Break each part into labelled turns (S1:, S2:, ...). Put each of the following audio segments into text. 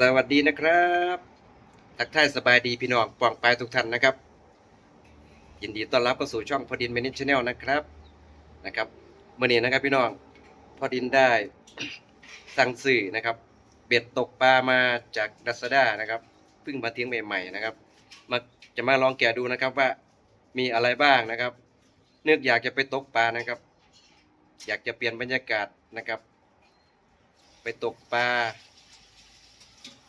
S1: สวัสดีนะครับ ทักทายสบายดีพี่น้องปองปายทุกท่านนะครับ ยินดีต้อนรับเข้าสู่ช่องพอดินเมนิชแนลนะครับนะครับเมื่อนี้นะครับพี่น้องพอดินได้สั่งซื้อนะครับ เบ็ดตกปลามาจากดัสดานะครับเพิ่งมาเทียงใหม่ๆนะครับมาจะมาลองแกะดูนะครับว่ามีอะไรบ้างนะครับ เนื่องอยากจะไปตกปลานะครับ อยากจะเปลี่ยนบรรยากาศนะครับ ไปตกปลา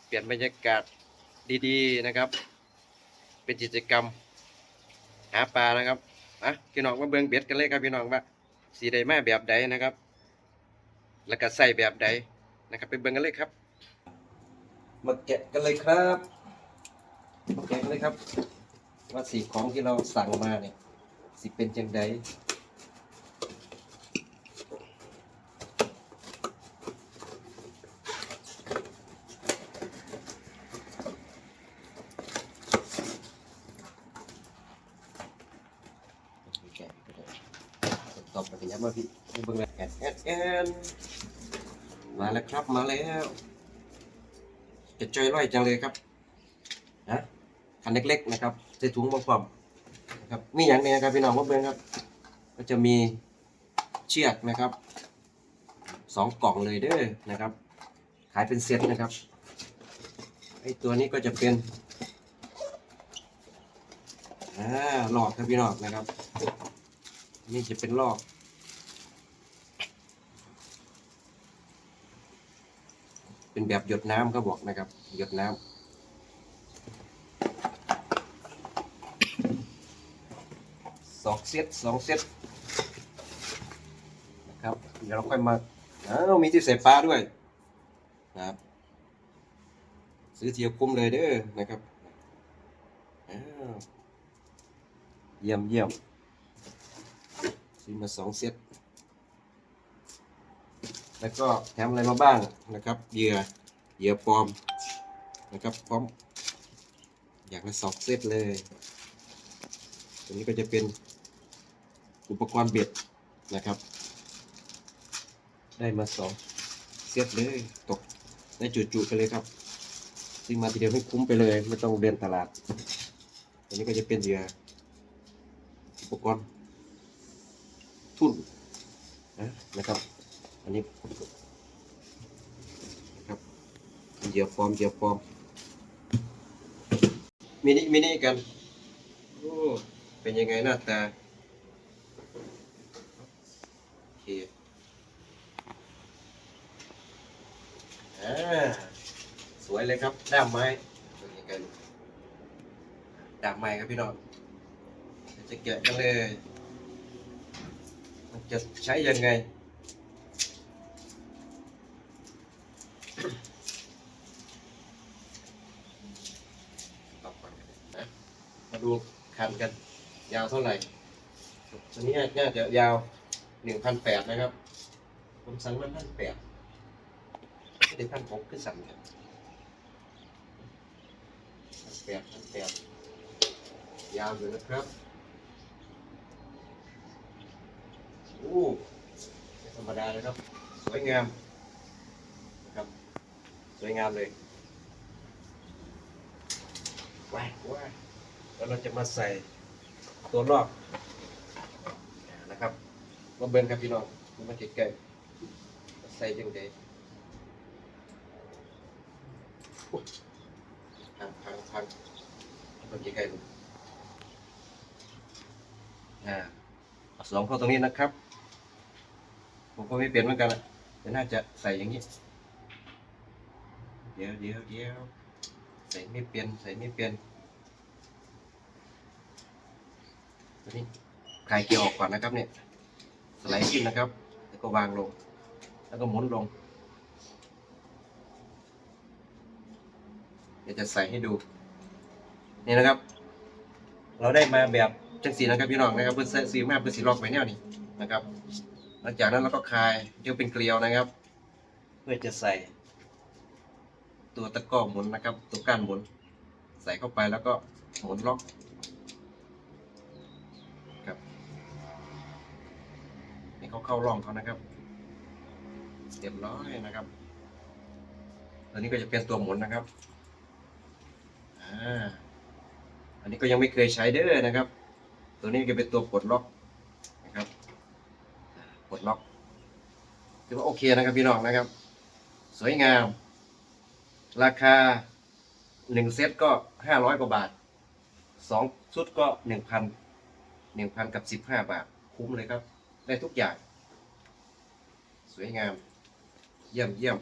S1: เปลี่ยนบรรยากาศดีๆนะครับ เป็นกิจกรรม หาปลานะครับอะพี่น้องมาเบิ่งเบ็ดกันเลยครับพี่น้องว่าสีใดมาแบบใดนะครับ แล้วก็ใส่แบบใดนะครับไปเบิ่งกันเลยครับ มาแกะกันเลยครับมาแกะกันเลยครับ ว่าสีของที่เราสั่งมาเนี่ยสิเป็นจังใด แกะไปเลย ตอบปฏิญาณมาพี่ให้เบิ่งเลยแอนแอนแอนมาแล้วครับมาแล้วจะจอยร่อยจังเลยครับนะคันเล็กๆนะครับใส่ถุงบางความนะครับมีอย่างนี้ครับพี่น้องมาเบิ่งครับ ก็จะมีเชือกนะครับสองกล่องเลยเด้อนะครับ ขายเป็นเซตนะครับไอตัวนี้ก็จะเป็นอ่าหลอดครับพี่น้องนะครับ นี่จะเป็นลอก เป็นแบบหยดน้ำก็บอกนะครับ หยดน้ำสองเซตสองเซตนะครับเดี๋ยวเราค่อยมาอ้าวมีที่ใส่ปลาด้วยนะครับ ซื้อเทียวคุ้มเลยเด้อนะครับเยี่ยมเยี่ยม ซื้อมาสองเซต แล้วก็แถมอะไรมาบ้างนะครับเหยื่อเหยื่อปลอมนะครับพร้อมอย่างละสองเซตเลยตัวนี้ก็จะเป็นอุปกรณ์เบ็ดนะครับ ได้มาสองเซตเลยตกได้จุๆไปเลยครับซื้อมาทีเดียวให้คุ้มไปเลย ไม่ต้องเดินตลาดตัวนี้ก็จะเป็นเหยื่ออุปกรณ์ ทุ่นนะครับ อันนี้นะครับเหยื่อปลอมเหยื่อปลอมมินิมินิกันโอ้เป็นยังไงหน้าตาโอเคอ่าสวยเลยครับด้ามไม้เป็นยังไงด้ามไม้ครับพี่น้องจะแกะกันเลย จะใช้ยังไงต่อไปนะมาดูคันกัน ยาวเท่าไหร่ตัวนี้น่าจะยาวหนึ่งพันแปดนะครับ ผมสั่งมาพันแปดไม่ได้พันหกคือสั่งกันพันแปดพันแปดยาวอยู่นะครับ โอ้ไม่ธรรมดาเลยครับ สวยงามนะครับ สวยงามเลยว้ายว้ายแล้วเราจะมาใส่ตัวลอกนะครับมาเบิ้งครับพี่น้องมาเก็บไก่ใส่ยังไงอุ๊ยพังพังพังมาเก็บไก่ดูอ่าเอาสองเข้าตรงนี้นะครับ ผมก็ไม่เปลี่ยนเหมือนกันอะแต่น่าจะใส่อย่างนี้ เดี๋ยวเดี๋ยวเดี๋ยวใส่ไม่เปลี่ยนใส่ไม่เปลี่ยนตัวนี้คลายเกียร์ออกก่อนนะครับเนี่ยสไลด์ขึ้นนะครับ แล้วก็วางลง แล้วก็หมุนลงเดี๋ยวจะใส่ให้ดู นี่นะครับ เราได้มาแบบจังสีนะครับพี่น้องนะครับเพื่อซื้อมาเพื่อสีลอกไปแนวนี้นะครับ ลังจากนั้นเราก็คลายเดี๋ยวเป็นเกลียวนะครับ เพื่อจะใส่ ตัวตะกร้อหมุนนะครับ ตัวก้านหมุน ใส่เข้าไปแล้วก็หมุนล็อกครับให้เขาเข้าร่องเขานะครับเรียบร้อยนะครับตัวนี้ก็จะเป็นตัวหมุนนะครับอ่าอันนี้ก็ยังไม่เคยใช้เด้อนะครับ ตัวนี้ก็เป็นตัวปลดล็อกนะครับปลดล็อก ถือว่าโอเคนะครับพี่น้องนะครับ สวยงาม ราคาหนึ่งเซตก็ห้าร้อยกว่าบาทสองชุดก็หนึ่งพันหนึ่งพันกับสิบห้าบาท คุ้มเลยครับ ได้ทุกอย่าง สวยงาม เยี่ยมเยี่ยม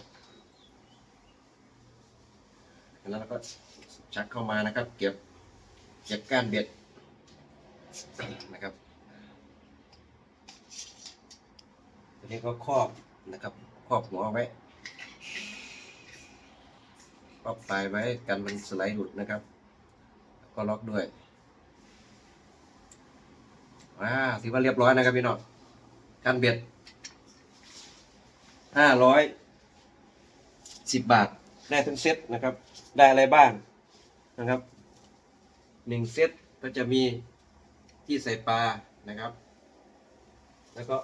S1: แล้วเราก็ชักเข้ามานะครับ เก็บเก็บก้านเบ็ดนะครับตัวนี้ก็ครอบ นะครับครอบหัวเอไว้ก็ปลายไว้กันมันสไลด์หลุดนะครับ ก็ล็อกด้วยว้าถือว่าเรียบร้อยนะครับพี่น้องกันเบ็ดห้าร้อยสิบบาทได้ทั้งเซตนะครับ ได้อะไรบ้างนะครับหนึ่งเซตก็จะมีที่ใส่ปลานะครับ แล้วก็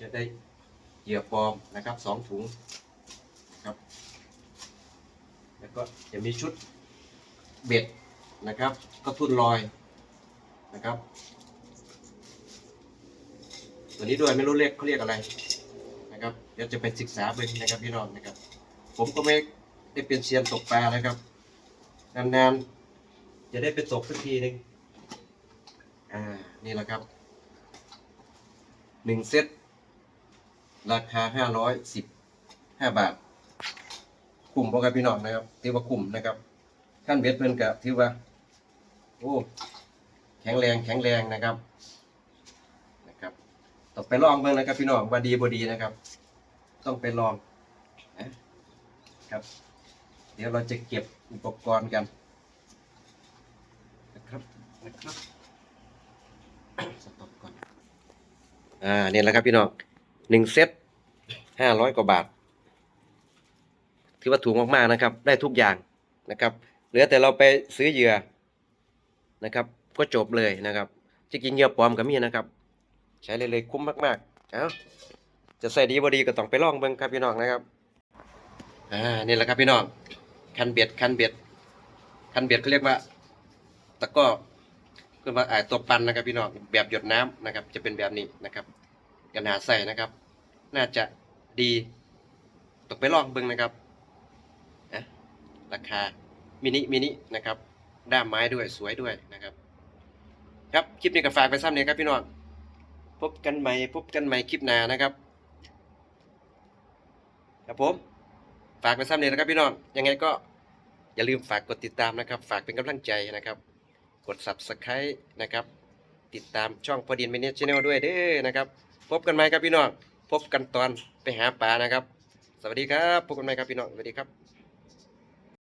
S1: จะได้เหยื่อปลอมนะครับสองถุงนะครับ แล้วก็จะมีชุดเบ็ดนะครับ ก็ทุ่นลอยนะครับ ตัวนี้ด้วยไม่รู้เรียกเขาเรียกอะไรนะครับ เดี๋ยวจะไปศึกษาไปนะครับพี่น้องนะครับ ผมก็ไม่ได้เป็นเซียนตกปลานะครับนานๆจะได้ไปตกสักทีหนึ่งอ่านี่แหละครับหนึ่งเซต ราคาห้าร้อยสิบห้าบาทกลุ่มพวกกับพี่น้องนะครับถือว่ากลุ่มนะครับขั้นเบ็ดเพิ่นกับถือว่าโอ้แข็งแรงแข็งแรงนะครับนะครับต้องไปลองเบิ่งนะครับพี่น้องว่าดีบ่ดีนะครับ ต้องไปลองนะครับ เดี๋ยวเราจะเก็บอุปกรณ์กันนะครับนะครับสต็อปก่อนอ่าเนี่ยแหละครับพี่น้อง หนึ่งเซตห้าร้อยกว่าบาท ถือว่าถูกมากๆนะครับ ได้ทุกอย่างนะครับ เหลือแต่เราไปซื้อเหยื่อนะครับ ก็จบเลยนะครับจะกินเหยื่อปลอมก็มีนะครับ ใช้เลยเลยคุ้มมากๆเอาจะใส่ดีบ่ดีก็ต้องไปลองเบิ่งครับพี่น้องนะครับอ่านี่แหละครับพี่น้องคันเบ็ดคันเบ็ดคันเบ็ดเขาเรียกว่าตะก้อคือว่าอ่าตัวปันนะครับพี่น้องแบบหยดน้ำนะครับ จะเป็นแบบนี้นะครับ กันหาใส่นะครับ น่าจะดีต้องไปลองเบิ่งนะครับนะราคามินิมินินะครับด้ามไม้ด้วยสวยด้วยนะครับ ครับคลิปนี้ก็ฝากไปซ้ำเนี่ยครับพี่น้องพบกันใหม่พบกันใหม่คลิปหน้านะครับครับผมฝากไปซ้ำเนี่ยนะครับพี่น้องยังไงก็อย่าลืมฝากกดติดตามนะครับ ฝากเป็นกำลังใจนะครับ กด subscribe นะครับ ติดตามช่องพอดีนเมเนจแนลด้วยเด้อนะครับ พบกันใหม่ครับพี่น้อง พบกันตอนไปหาปลานะครับ สวัสดีครับ พบกันใหม่ครับพี่น้อง สวัสดีครับ